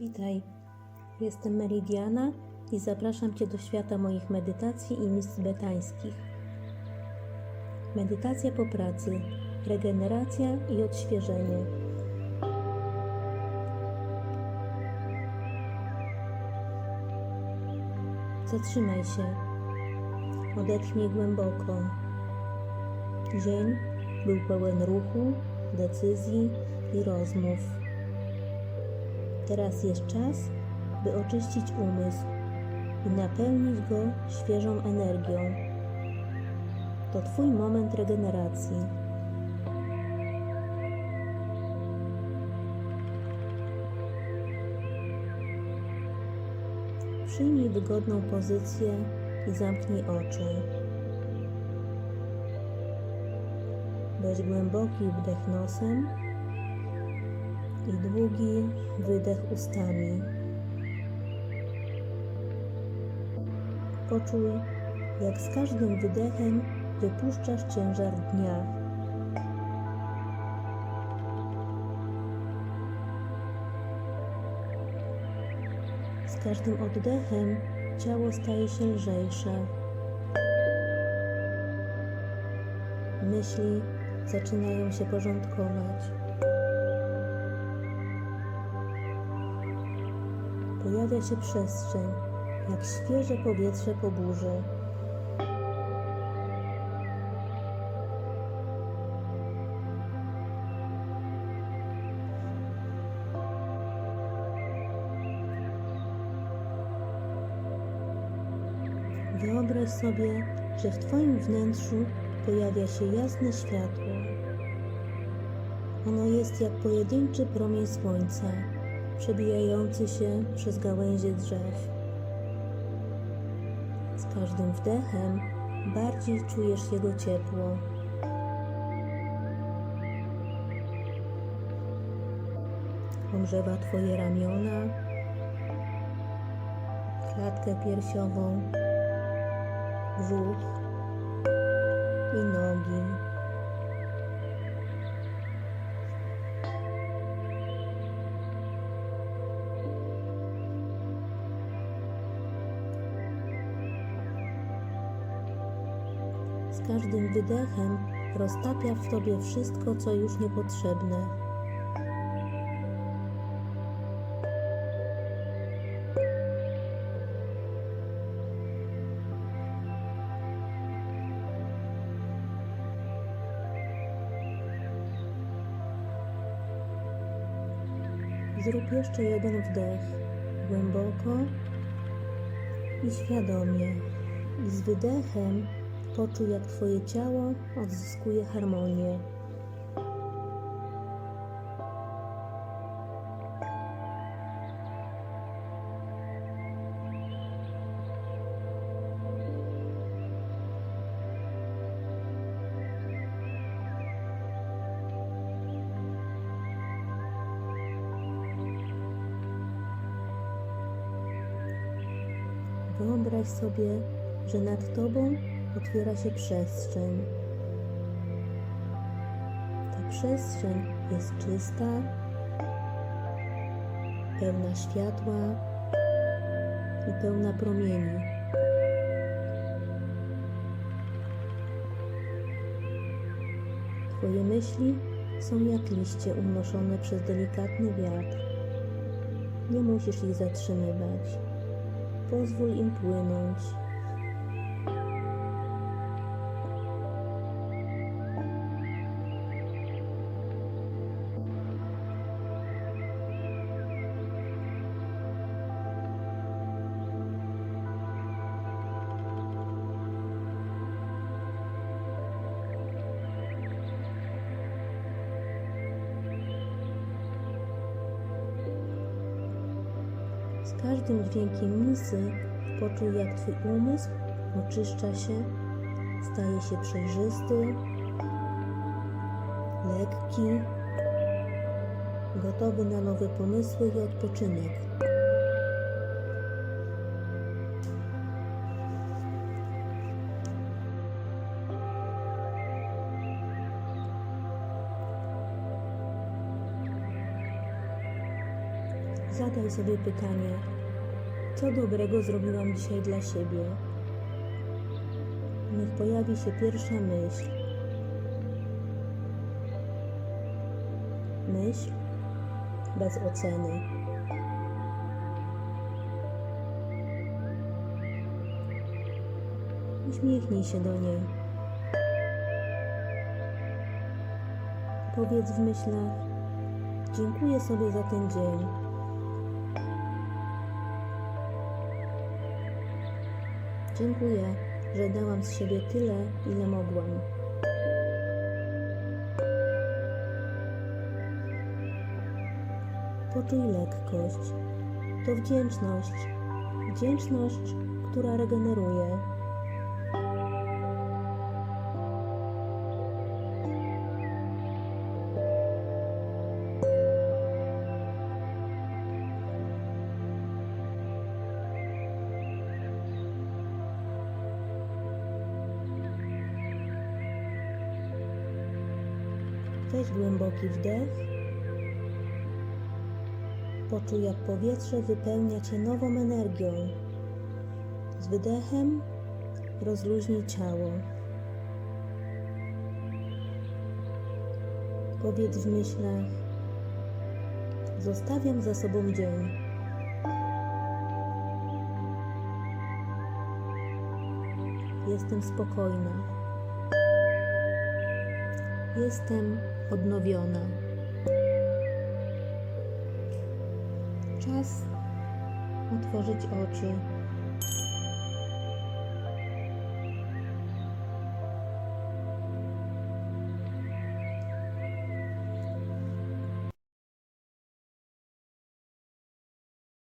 Witaj, jestem Meridiana i zapraszam Cię do świata moich medytacji i misji betańskich. Medytacja po pracy, regeneracja i odświeżenie. Zatrzymaj się, odetchnij głęboko. Dzień był pełen ruchu, decyzji i rozmów. Teraz jest czas, by oczyścić umysł i napełnić go świeżą energią. To Twój moment regeneracji. Przyjmij wygodną pozycję i zamknij oczy. Weź głęboki wdech nosem i długi wydech ustami. Poczuj, jak z każdym wydechem wypuszczasz ciężar dnia. Z każdym oddechem ciało staje się lżejsze. Myśli zaczynają się porządkować. Pojawia się przestrzeń, jak świeże powietrze po burzy. Wyobraź sobie, że w Twoim wnętrzu pojawia się jasne światło. Ono jest jak pojedynczy promień słońca, przebijający się przez gałęzie drzew. Z każdym wdechem bardziej czujesz jego ciepło. Ogrzewa Twoje ramiona, klatkę piersiową, brzuch i nogi. Z każdym wydechem roztapia w tobie wszystko, co już niepotrzebne. Zrób jeszcze jeden wdech głęboko i świadomie. I z wydechem poczuj, jak Twoje ciało odzyskuje harmonię. Wyobraź sobie, że nad Tobą otwiera się przestrzeń. Ta przestrzeń jest czysta, pełna światła i pełna promieni. Twoje myśli są jak liście unoszone przez delikatny wiatr. Nie musisz ich zatrzymywać. Pozwól im płynąć. Każdym dźwiękiem misy poczuj, jak Twój umysł oczyszcza się, staje się przejrzysty, lekki, gotowy na nowe pomysły i odpoczynek. Zadaj sobie pytanie, co dobrego zrobiłam dzisiaj dla siebie. Niech pojawi się pierwsza myśl. Myśl bez oceny. Uśmiechnij się do niej. Powiedz w myślach: Dziękuję sobie za ten dzień. Dziękuję, że dałam z siebie tyle, ile mogłam. Poczuj lekkość. To wdzięczność. Wdzięczność, która regeneruje. Weź głęboki wdech. Poczuj, jak powietrze wypełnia cię nową energią. Z wydechem rozluźnij ciało. Powiedz w myślach: Zostawiam za sobą dzień. Jestem spokojna. Jestem odnowiona. Czas otworzyć oczy.